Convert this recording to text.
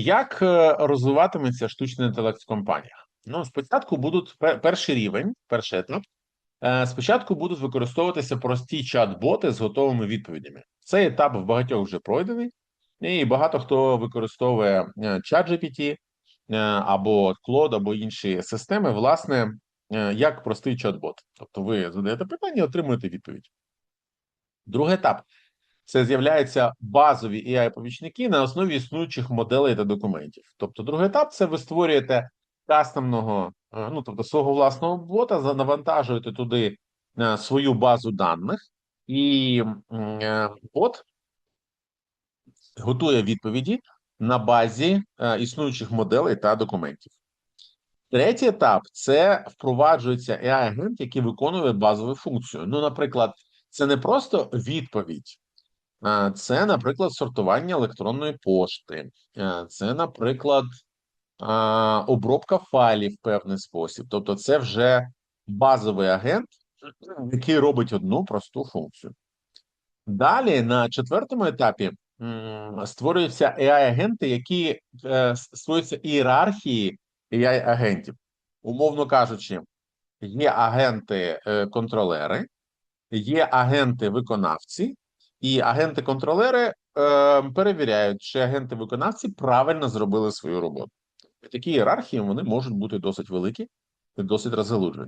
Як е, розвиватиметься штучний інтелект в компаніях? Ну, спочатку будуть перший рівень, перший етап. Е, Спочатку будуть використовуватися прості чат-боти з готовими відповідями. Цей етап в багатьох вже пройдений, і багато хто використовує е, ChatGPT е, або Claude, або інші системи, власне, як простий чат-бот. Тобто ви задаєте питання і отримуєте відповідь. Другий етап це з'являються базові AI-помічники на основі існуючих моделей та документів. Тобто, другий етап це ви створюєте кастомного, е, ну тобто свого власного бота, за- навантажуєте туди е, свою базу даних, і е, бот готує відповіді на базі існуючих моделей та документів. Третій етап це впроваджується AI-агент, який виконує базову функцію. Ну, наприклад, це не просто відповідь, Це, наприклад, сортування електронної пошти, це, наприклад, обробка файлів в певний спосіб. Тобто, це вже базовий агент, який робить одну просту функцію. Далі, на четвертому етапі, створюються AI-агенти, які е, створюються ієрархії AI-агентів. Умовно кажучи, є агенти-контролери, є агенти-виконавці, і агенти-контролери е, перевіряють, чи агенти-виконавці правильно зробили свою роботу. І такі ієрархії вони можуть бути досить великі і досить розгалужені.